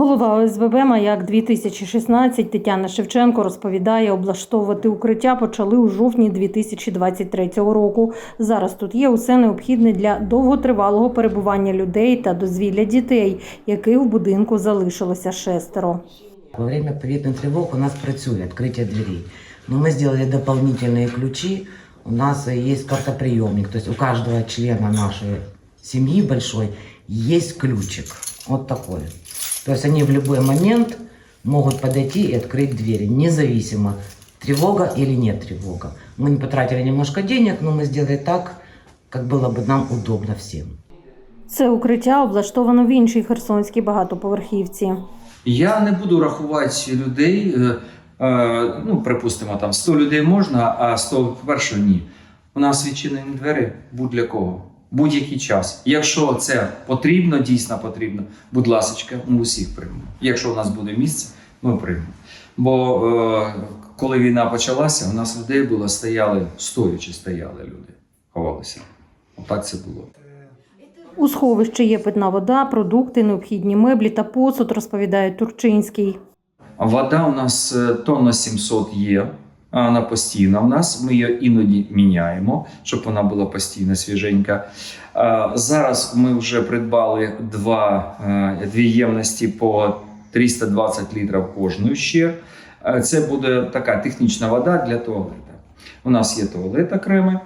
Голова ОСББ «Маяк 2016 Тетяна Шевченко розповідає, облаштовувати укриття почали у жовтні 2023 року. Зараз тут є усе необхідне для довготривалого перебування людей та дозвілля дітей, яких в будинку залишилося шестеро. Во время повітряних тривог у нас працює відкриття дверей. Но мы сделали дополнительные ключи. У нас э, есть картоприемник. То есть у каждого члена нашей семьи большой есть ключик. Вот такой. То есть они в любой момент могут подойти и открыть двери, независимо, тревога или нет тревога. Мы не потратили немножко денег, но мы сделали так, как было бы нам удобно всем. Це укриття облаштовано в іншій херсонській багатоповерхівці. Я не буду рахувати людей. е, е, Ну, припустимо, там 100 людей можна, а 100 по-перше, ні. У нас відчинені двері будь-для кого, будь-який час. Якщо це потрібно, дійсно потрібно, будь ласка, ми усіх приймемо. Якщо у нас буде місце, ми приймемо. Бо е, коли війна почалася, у нас людей було стояли, стоячи стояли люди, ховалися. Отак це було. У сховищі є питна вода, продукти, необхідні меблі та посуд, розповідає Турчинський. Вода у нас е, тонна 700 є. Вона постійна в нас. Ми її іноді міняємо, щоб вона була постійно свіженька. Зараз ми вже придбали два, е, дві ємності по 320 літрів кожної ще. Е, Це буде така технічна вода для туалета. У нас є туалет окремий.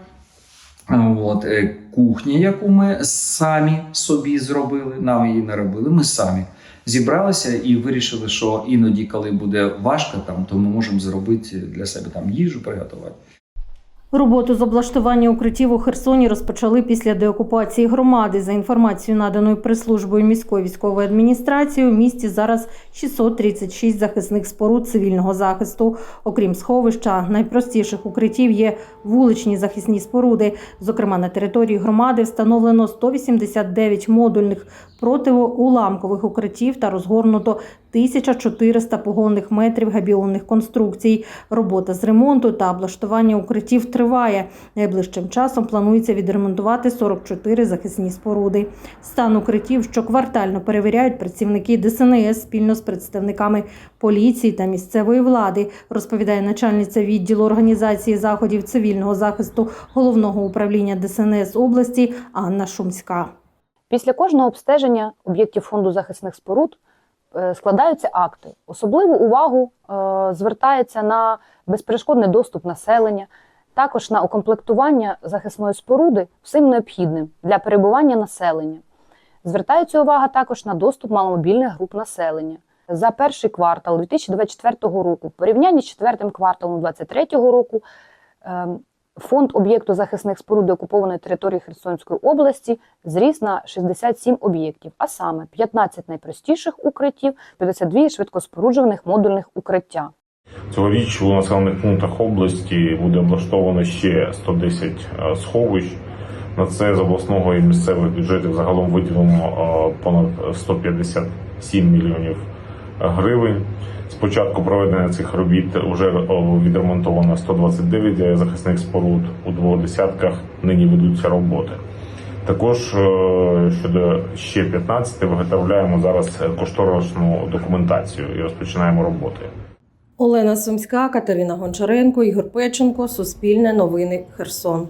От, е, кухня, яку ми самі собі зробили, нам її не робили, ми самі зібралися і вирішили, що іноді, коли буде важко, там, то ми можемо зробити для себе там їжу приготувати. Роботу з облаштування укриттів у Херсоні розпочали після деокупації громади. За інформацією, наданою прес-службою міської військової адміністрації, у місті зараз 636 захисних споруд цивільного захисту. Окрім сховища, найпростіших укриттів є вуличні захисні споруди. Зокрема, на території громади встановлено 189 модульних протиуламкових укриттів та розгорнуто 1400 погонних метрів габіонних конструкцій. Робота з ремонту та облаштування укриттів триває. Найближчим часом планується відремонтувати 44 захисні споруди. Стан укриттів щоквартально перевіряють працівники ДСНС спільно з представниками поліції та місцевої влади, розповідає начальниця відділу організації заходів цивільного захисту головного управління ДСНС області Анна Шумська. Після кожного обстеження об'єктів фонду захисних споруд складаються акти. Особливу увагу е, звертається на безперешкодний доступ населення, також на укомплектування захисної споруди всім необхідним для перебування населення. Звертається увага також на доступ маломобільних груп населення. За перший квартал 2024 року, в порівнянні з четвертим кварталом 2023 року, е, Фонд об'єкту захисних споруд окупованої території Херсонської області зріс на 67 об'єктів, а саме 15 найпростіших укриттів, 52 швидкоспоруджуваних модульних укриття. Цьогоріч у населених пунктах області буде облаштовано ще 110 е, сховищ. На це з обласного і місцевих бюджетів загалом виділено е, понад 157 мільйонів гривень. З початку проведення цих робіт вже е, відремонтовано 129 захисних споруд у двох десятках. Нині ведуться роботи. Також е, щодо ще 15 виготовляємо зараз кошторисну документацію і розпочинаємо роботи. Олена Сумська, Катерина Гончаренко, Ігор Печенко, Суспільне новини Херсон.